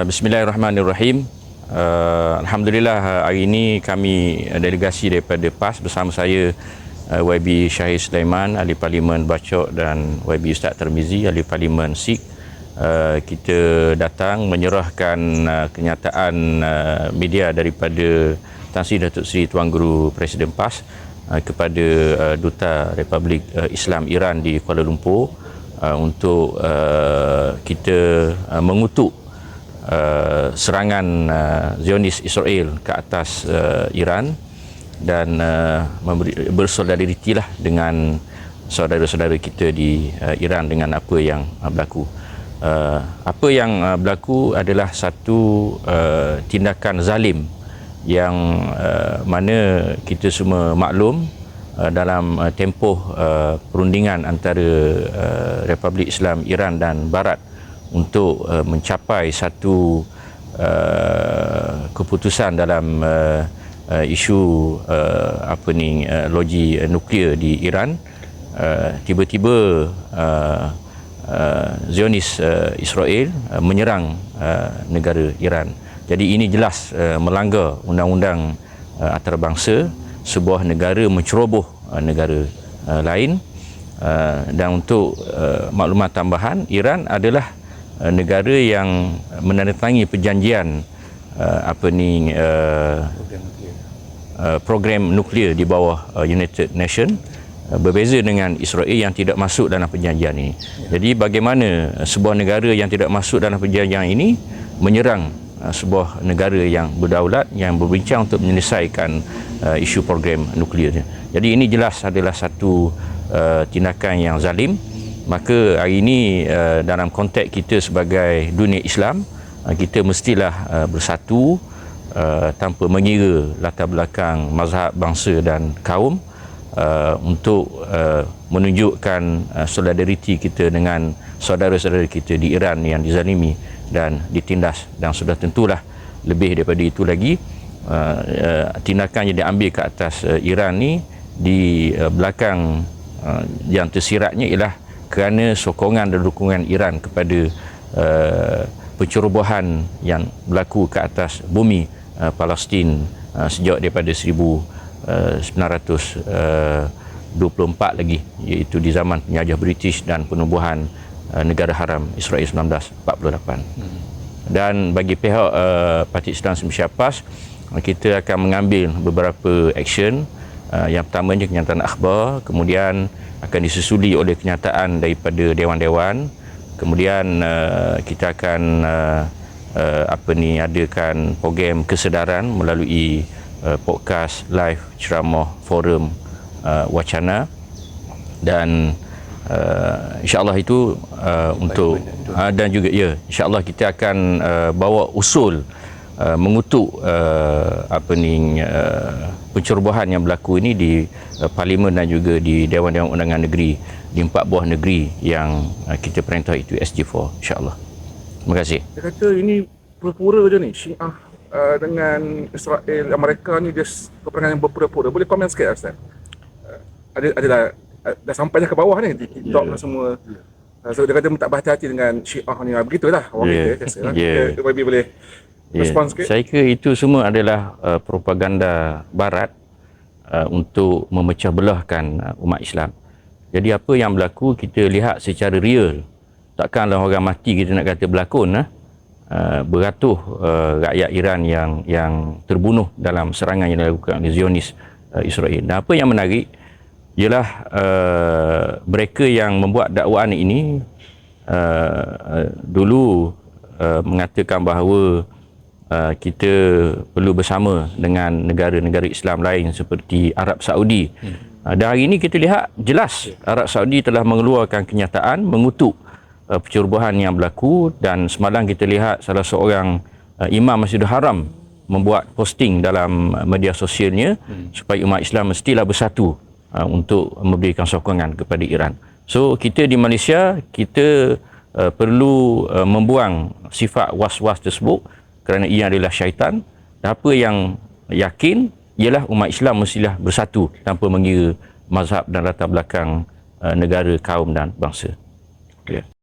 Bismillahirrahmanirrahim. Uh, Alhamdulillah hari ini kami delegasi daripada PAS bersama saya uh, YB Syahir Sulaiman, Ahli Parlimen Bacok dan YB Ustaz Termizi, Ahli Parlimen SIK. Uh, kita datang menyerahkan uh, kenyataan uh, media daripada Tan Sri Datuk Seri Tuan Guru Presiden PAS uh, kepada uh, Duta Republik uh, Islam Iran di Kuala Lumpur uh, untuk uh, kita uh, mengutuk serangan uh, Zionis Israel ke atas uh, Iran dan uh, memberi, bersolidaritas lah dengan saudara-saudara kita di uh, Iran dengan apa yang uh, berlaku. Uh, apa yang uh, berlaku adalah satu uh, tindakan zalim yang uh, mana kita semua maklum uh, dalam uh, tempoh uh, perundingan antara uh, Republik Islam Iran dan Barat untuk uh, mencapai satu uh, keputusan dalam uh, uh, isu uh, apa ni uh, logi uh, nuklear di Iran uh, tiba-tiba uh, uh, Zionis uh, Israel uh, menyerang uh, negara Iran. Jadi ini jelas uh, melanggar undang-undang uh, antarabangsa sebuah negara menceroboh uh, negara uh, lain uh, dan untuk uh, maklumat tambahan Iran adalah Uh, negara yang menandatangani perjanjian uh, apa ni uh, uh, program nuklear di bawah uh, United Nation uh, berbeza dengan Israel yang tidak masuk dalam perjanjian ini. Jadi bagaimana sebuah negara yang tidak masuk dalam perjanjian ini menyerang sebuah negara yang berdaulat yang berbincang untuk menyelesaikan uh, isu program nuklear. Jadi ini jelas adalah satu uh, tindakan yang zalim maka hari ini uh, dalam konteks kita sebagai dunia Islam uh, kita mestilah uh, bersatu tanpa mengira latar belakang mazhab bangsa dan kaum untuk menunjukkan solidariti kita dengan saudara-saudara kita di Iran yang dizalimi dan ditindas. Dan sudah tentulah lebih daripada itu lagi tindakan yang diambil ke atas Iran ni di belakang yang tersiratnya ialah kerana sokongan dan dukungan Iran kepada uh, pencerobohan yang berlaku ke atas bumi uh, Palestin uh, sejak daripada 1924 uh, uh, lagi iaitu di zaman penjajah British dan penubuhan uh, negara haram Israel 1948 hmm. dan bagi pihak uh, Parti Islam Semisia PAS kita akan mengambil beberapa action uh, yang pertamanya kenyataan akhbar kemudian akan disusuli oleh kenyataan daripada dewan-dewan. Kemudian uh, kita akan uh, uh, apa ni adakan program kesedaran melalui uh, podcast live ceramah forum uh, wacana. Dan uh, insyaallah itu uh, untuk uh, dan juga ya insyaallah kita akan uh, bawa usul uh, mengutuk uh, apa ni uh, pencerobohan yang berlaku ini di uh, parlimen dan juga di dewan-dewan undangan negeri di empat buah negeri yang uh, kita perintah itu SG4 insyaallah. Terima kasih. Dia kata ini pura-pura je ni Syiah uh, dengan Israel Amerika ni dia peperangan yang berpura-pura. Boleh komen sikit Ustaz? Uh, ada ada dah, uh, dah sampai dah ke bawah ni di TikTok yeah. dan semua. Yeah. Uh, so dia kata tak berhati-hati dengan Syiah ni. Begitulah orang yeah. kita. Yeah. Yeah. Kita, kita boleh Yeah. Saya kira itu semua adalah uh, propaganda barat uh, untuk memecah belahkan uh, umat Islam. Jadi apa yang berlaku kita lihat secara real. Takkanlah orang mati kita nak kata berlakon uh, uh, beratus uh, rakyat Iran yang yang terbunuh dalam serangan yang dilakukan oleh Zionis uh, Israel. Dan apa yang menarik ialah uh, mereka yang membuat dakwaan ini uh, uh, dulu uh, mengatakan bahawa uh, kita perlu bersama dengan negara-negara Islam lain seperti Arab Saudi. Hmm. Uh, dan hari ini kita lihat jelas Arab Saudi telah mengeluarkan kenyataan mengutuk uh, pencerobohan yang berlaku dan semalam kita lihat salah seorang uh, imam Masjidil Haram membuat posting dalam media sosialnya hmm. supaya umat Islam mestilah bersatu uh, untuk memberikan sokongan kepada Iran. So kita di Malaysia kita uh, perlu uh, membuang sifat was-was tersebut kerana ia adalah syaitan dan apa yang yakin ialah umat Islam mestilah bersatu tanpa mengira mazhab dan latar belakang uh, negara, kaum dan bangsa. Yeah.